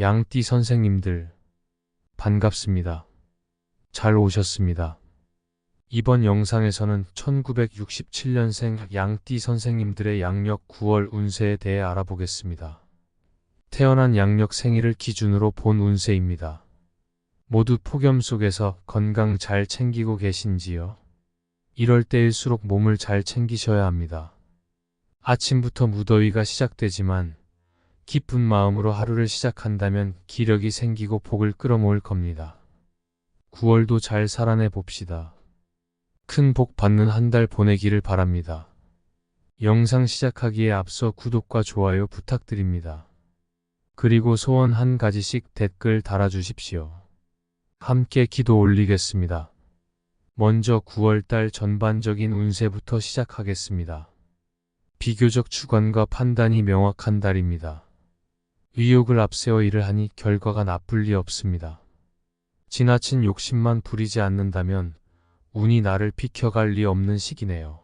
양띠 선생님들, 반갑습니다. 잘 오셨습니다. 이번 영상에서는 1967년생 양띠 선생님들의 양력 9월 운세에 대해 알아보겠습니다. 태어난 양력 생일을 기준으로 본 운세입니다. 모두 폭염 속에서 건강 잘 챙기고 계신지요? 이럴 때일수록 몸을 잘 챙기셔야 합니다. 아침부터 무더위가 시작되지만 기쁜 마음으로 하루를 시작한다면 기력이 생기고 복을 끌어모을 겁니다. 9월도 잘 살아내 봅시다. 큰 복 받는 한 달 보내기를 바랍니다. 영상 시작하기에 앞서 구독과 좋아요 부탁드립니다. 그리고 소원 한 가지씩 댓글 달아주십시오. 함께 기도 올리겠습니다. 먼저 9월달 전반적인 운세부터 시작하겠습니다. 비교적 주관과 판단이 명확한 달입니다. 의욕을 앞세워 일을 하니 결과가 나쁠 리 없습니다. 지나친 욕심만 부리지 않는다면 운이 나를 비켜갈 리 없는 시기네요.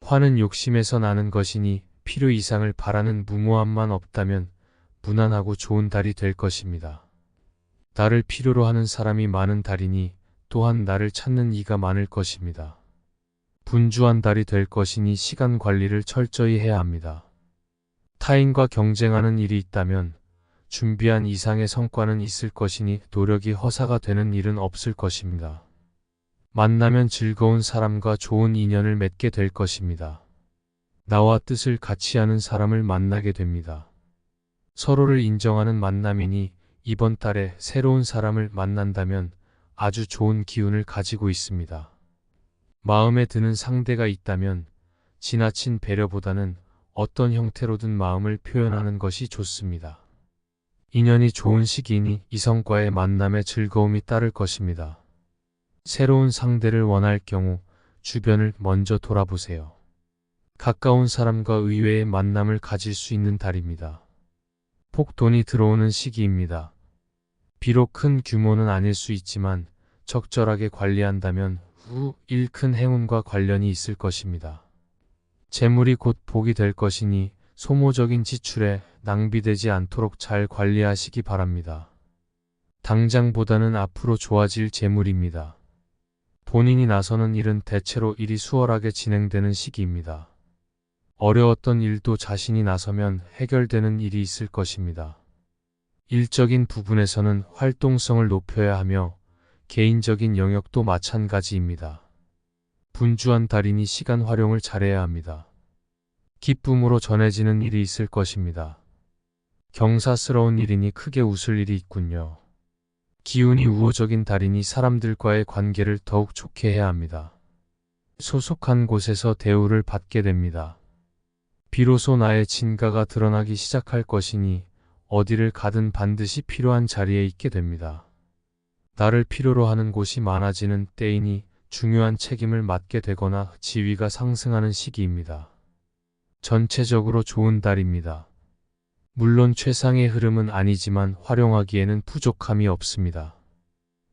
화는 욕심에서 나는 것이니 필요 이상을 바라는 무모함만 없다면 무난하고 좋은 달이 될 것입니다. 나를 필요로 하는 사람이 많은 달이니 또한 나를 찾는 이가 많을 것입니다. 분주한 달이 될 것이니 시간 관리를 철저히 해야 합니다. 타인과 경쟁하는 일이 있다면 준비한 이상의 성과는 있을 것이니 노력이 허사가 되는 일은 없을 것입니다. 만나면 즐거운 사람과 좋은 인연을 맺게 될 것입니다. 나와 뜻을 같이 하는 사람을 만나게 됩니다. 서로를 인정하는 만남이니 이번 달에 새로운 사람을 만난다면 아주 좋은 기운을 가지고 있습니다. 마음에 드는 상대가 있다면 지나친 배려보다는 어떤 형태로든 마음을 표현하는 것이 좋습니다. 인연이 좋은 시기니 이성과의 만남에 즐거움이 따를 것입니다. 새로운 상대를 원할 경우 주변을 먼저 돌아보세요. 가까운 사람과 의외의 만남을 가질 수 있는 달입니다. 폭돈이 들어오는 시기입니다. 비록 큰 규모는 아닐 수 있지만 적절하게 관리한다면 후 일 큰 행운과 관련이 있을 것입니다. 재물이 곧 복이 될 것이니 소모적인 지출에 낭비되지 않도록 잘 관리하시기 바랍니다. 당장보다는 앞으로 좋아질 재물입니다. 본인이 나서는 일은 대체로 일이 수월하게 진행되는 시기입니다. 어려웠던 일도 자신이 나서면 해결되는 일이 있을 것입니다. 일적인 부분에서는 활동성을 높여야 하며 개인적인 영역도 마찬가지입니다. 분주한 달이니 시간 활용을 잘해야 합니다. 기쁨으로 전해지는 일이 있을 것입니다. 경사스러운 일이니 크게 웃을 일이 있군요. 기운이 우호적인 달이니 사람들과의 관계를 더욱 좋게 해야 합니다. 소속한 곳에서 대우를 받게 됩니다. 비로소 나의 진가가 드러나기 시작할 것이니 어디를 가든 반드시 필요한 자리에 있게 됩니다. 나를 필요로 하는 곳이 많아지는 때이니 중요한 책임을 맡게 되거나 지위가 상승하는 시기입니다. 전체적으로 좋은 달입니다. 물론 최상의 흐름은 아니지만 활용하기에는 부족함이 없습니다.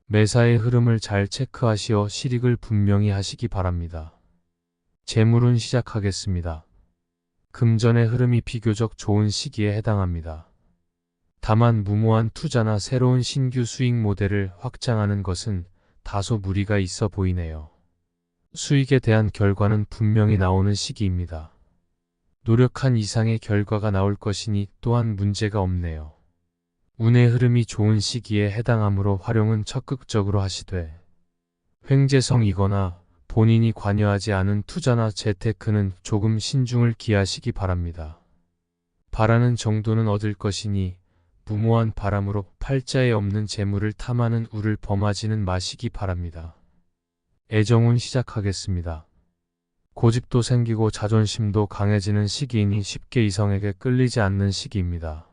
매사의 흐름을 잘 체크하시어 실익을 분명히 하시기 바랍니다. 재물은 시작하겠습니다. 금전의 흐름이 비교적 좋은 시기에 해당합니다. 다만 무모한 투자나 새로운 신규 수익 모델을 확장하는 것은 다소 무리가 있어 보이네요. 수익에 대한 결과는 분명히 나오는 시기입니다. 노력한 이상의 결과가 나올 것이니 또한 문제가 없네요. 운의 흐름이 좋은 시기에 해당하므로 활용은 적극적으로 하시되 횡재성이거나 본인이 관여하지 않은 투자나 재테크는 조금 신중을 기하시기 바랍니다. 바라는 정도는 얻을 것이니 무모한 바람으로 팔자에 없는 재물을 탐하는 우를 범하지는 마시기 바랍니다. 애정운 시작하겠습니다. 고집도 생기고 자존심도 강해지는 시기이니 쉽게 이성에게 끌리지 않는 시기입니다.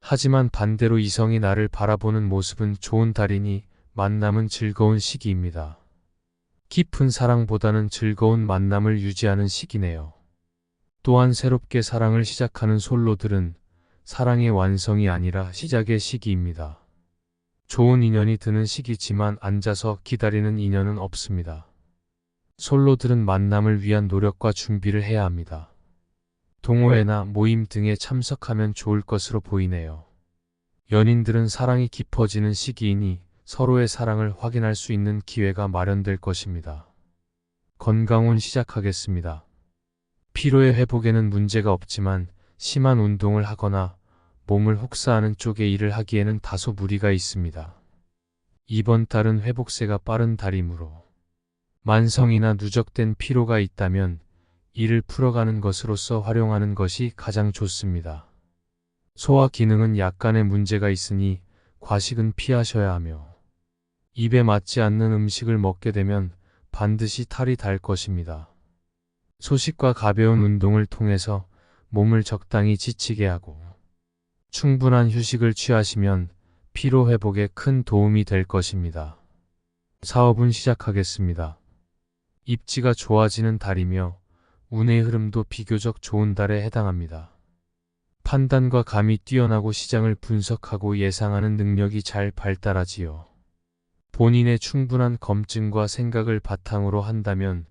하지만 반대로 이성이 나를 바라보는 모습은 좋은 달이니 만남은 즐거운 시기입니다. 깊은 사랑보다는 즐거운 만남을 유지하는 시기네요. 또한 새롭게 사랑을 시작하는 솔로들은 사랑의 완성이 아니라 시작의 시기입니다. 좋은 인연이 드는 시기지만 앉아서 기다리는 인연은 없습니다. 솔로들은 만남을 위한 노력과 준비를 해야 합니다. 동호회나 모임 등에 참석하면 좋을 것으로 보이네요. 연인들은 사랑이 깊어지는 시기이니 서로의 사랑을 확인할 수 있는 기회가 마련될 것입니다. 건강운 시작하겠습니다. 피로의 회복에는 문제가 없지만 심한 운동을 하거나 몸을 혹사하는 쪽의 일을 하기에는 다소 무리가 있습니다. 이번 달은 회복세가 빠른 달이므로 만성이나 누적된 피로가 있다면 이를 풀어가는 것으로서 활용하는 것이 가장 좋습니다. 소화 기능은 약간의 문제가 있으니 과식은 피하셔야 하며 입에 맞지 않는 음식을 먹게 되면 반드시 탈이 달 것입니다. 소식과 가벼운 운동을 통해서 몸을 적당히 지치게 하고 충분한 휴식을 취하시면 피로 회복에 큰 도움이 될 것입니다. 사업은 시작하겠습니다. 입지가 좋아지는 달이며 운의 흐름도 비교적 좋은 달에 해당합니다. 판단과 감이 뛰어나고 시장을 분석하고 예상하는 능력이 잘 발달하지요. 본인의 충분한 검증과 생각을 바탕으로 한다면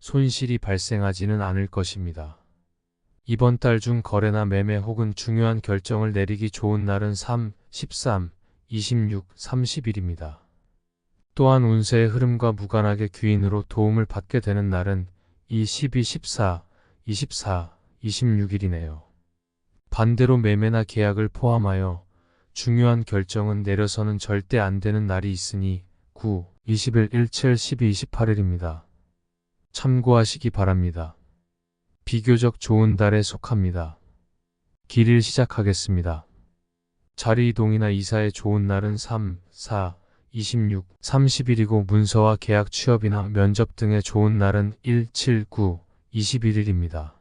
손실이 발생하지는 않을 것입니다. 이번 달 중 거래나 매매 혹은 중요한 결정을 내리기 좋은 날은 3, 13, 26, 30일입니다. 또한 운세의 흐름과 무관하게 귀인으로 도움을 받게 되는 날은 2, 12, 14, 24, 26일이네요. 반대로 매매나 계약을 포함하여 중요한 결정은 내려서는 절대 안 되는 날이 있으니 9, 20일, 17, 12, 28일입니다. 참고하시기 바랍니다. 비교적 좋은 달에 속합니다. 길일 시작하겠습니다. 자리 이동이나 이사에 좋은 날은 3, 4, 26, 30일이고 문서와 계약 취업이나 면접 등의 좋은 날은 1, 7, 9, 21일입니다.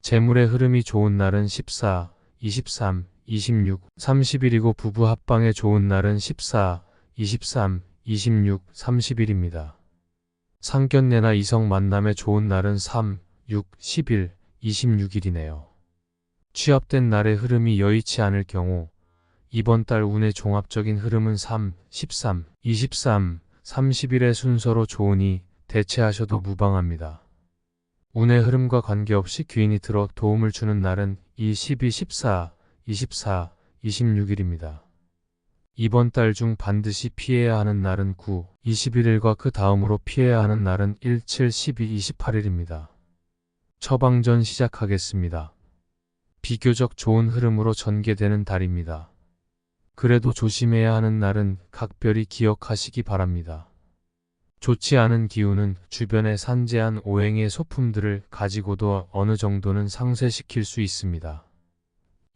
재물의 흐름이 좋은 날은 14, 23, 26, 30일이고 부부 합방에 좋은 날은 14, 23, 26, 30일입니다. 상견례나 이성 만남에 좋은 날은 3, 6, 10일, 26일이네요. 취업된 날의 흐름이 여의치 않을 경우 이번 달 운의 종합적인 흐름은 3, 13, 23, 30일의 순서로 좋으니 대체하셔도 무방합니다. 운의 흐름과 관계없이 귀인이 들어 도움을 주는 날은 2, 12, 14, 24, 26일입니다. 이번 달 중 반드시 피해야 하는 날은 9, 21일과 그 다음으로 피해야 하는 날은 1, 7, 12, 28일입니다. 처방전 시작하겠습니다. 비교적 좋은 흐름으로 전개되는 달입니다. 그래도 조심해야 하는 날은 각별히 기억하시기 바랍니다. 좋지 않은 기운은 주변에 산재한 오행의 소품들을 가지고도 어느 정도는 상쇄시킬 수 있습니다.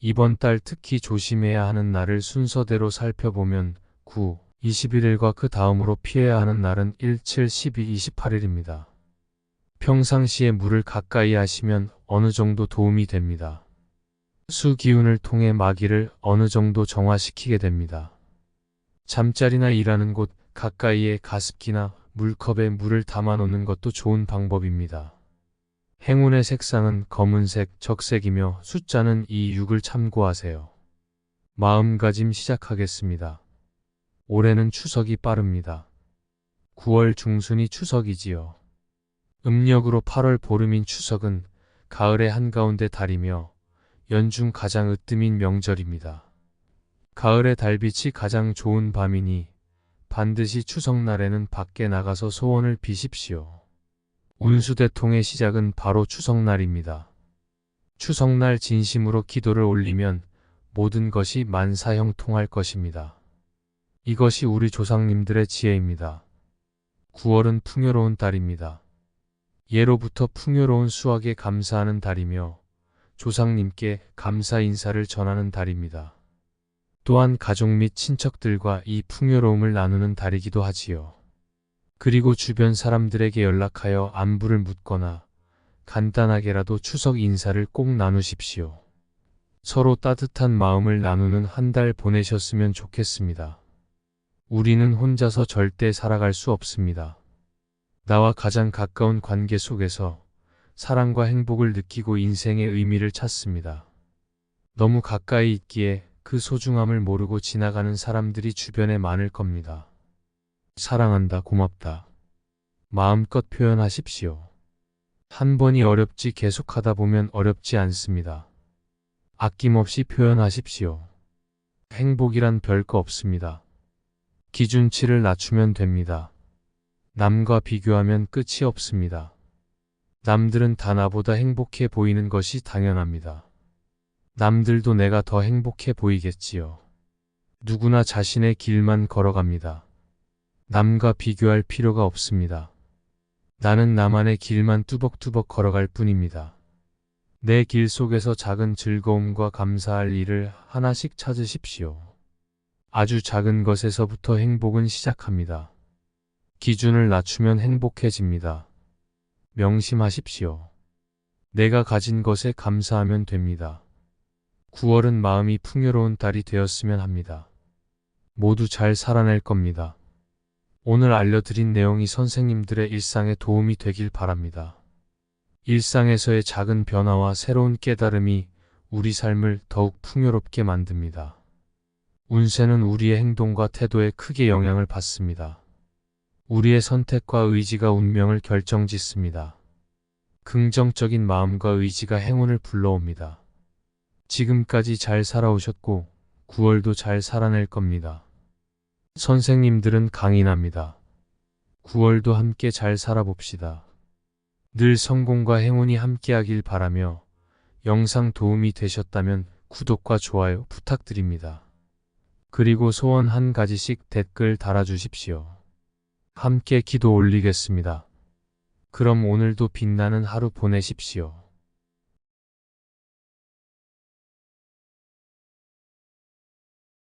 이번 달 특히 조심해야 하는 날을 순서대로 살펴보면 9, 21일과 그 다음으로 피해야 하는 날은 1, 7, 12, 28일입니다. 평상시에 물을 가까이 하시면 어느 정도 도움이 됩니다. 수 기운을 통해 마기를 어느 정도 정화시키게 됩니다. 잠자리나 일하는 곳 가까이에 가습기나 물컵에 물을 담아 놓는 것도 좋은 방법입니다. 행운의 색상은 검은색, 적색이며 숫자는 2, 6을 참고하세요. 마음가짐 시작하겠습니다. 올해는 추석이 빠릅니다. 9월 중순이 추석이지요. 음력으로 8월 보름인 추석은 가을의 한가운데 달이며 연중 가장 으뜸인 명절입니다. 가을의 달빛이 가장 좋은 밤이니 반드시 추석날에는 밖에 나가서 소원을 비십시오. 운수대통의 시작은 바로 추석날입니다. 추석날 진심으로 기도를 올리면 모든 것이 만사형통할 것입니다. 이것이 우리 조상님들의 지혜입니다. 9월은 풍요로운 달입니다. 예로부터 풍요로운 수확에 감사하는 달이며 조상님께 감사 인사를 전하는 달입니다. 또한 가족 및 친척들과 이 풍요로움을 나누는 달이기도 하지요. 그리고 주변 사람들에게 연락하여 안부를 묻거나 간단하게라도 추석 인사를 꼭 나누십시오. 서로 따뜻한 마음을 나누는 한 달 보내셨으면 좋겠습니다. 우리는 혼자서 절대 살아갈 수 없습니다. 나와 가장 가까운 관계 속에서 사랑과 행복을 느끼고 인생의 의미를 찾습니다. 너무 가까이 있기에 그 소중함을 모르고 지나가는 사람들이 주변에 많을 겁니다. 사랑한다, 고맙다. 마음껏 표현하십시오. 한 번이 어렵지 계속하다 보면 어렵지 않습니다. 아낌없이 표현하십시오. 행복이란 별거 없습니다. 기준치를 낮추면 됩니다. 남과 비교하면 끝이 없습니다. 남들은 다 나보다 행복해 보이는 것이 당연합니다. 남들도 내가 더 행복해 보이겠지요. 누구나 자신의 길만 걸어갑니다. 남과 비교할 필요가 없습니다. 나는 나만의 길만 뚜벅뚜벅 걸어갈 뿐입니다. 내 길 속에서 작은 즐거움과 감사할 일을 하나씩 찾으십시오. 아주 작은 것에서부터 행복은 시작합니다. 기준을 낮추면 행복해집니다. 명심하십시오. 내가 가진 것에 감사하면 됩니다. 9월은 마음이 풍요로운 달이 되었으면 합니다. 모두 잘 살아낼 겁니다. 오늘 알려드린 내용이 선생님들의 일상에 도움이 되길 바랍니다. 일상에서의 작은 변화와 새로운 깨달음이 우리 삶을 더욱 풍요롭게 만듭니다. 운세는 우리의 행동과 태도에 크게 영향을 받습니다. 우리의 선택과 의지가 운명을 결정짓습니다. 긍정적인 마음과 의지가 행운을 불러옵니다. 지금까지 잘 살아오셨고 9월도 잘 살아낼 겁니다. 선생님들은 강인합니다. 9월도 함께 잘 살아봅시다. 늘 성공과 행운이 함께하길 바라며 영상 도움이 되셨다면 구독과 좋아요 부탁드립니다. 그리고 소원 한 가지씩 댓글 달아주십시오. 함께 기도 올리겠습니다. 그럼 오늘도 빛나는 하루 보내십시오.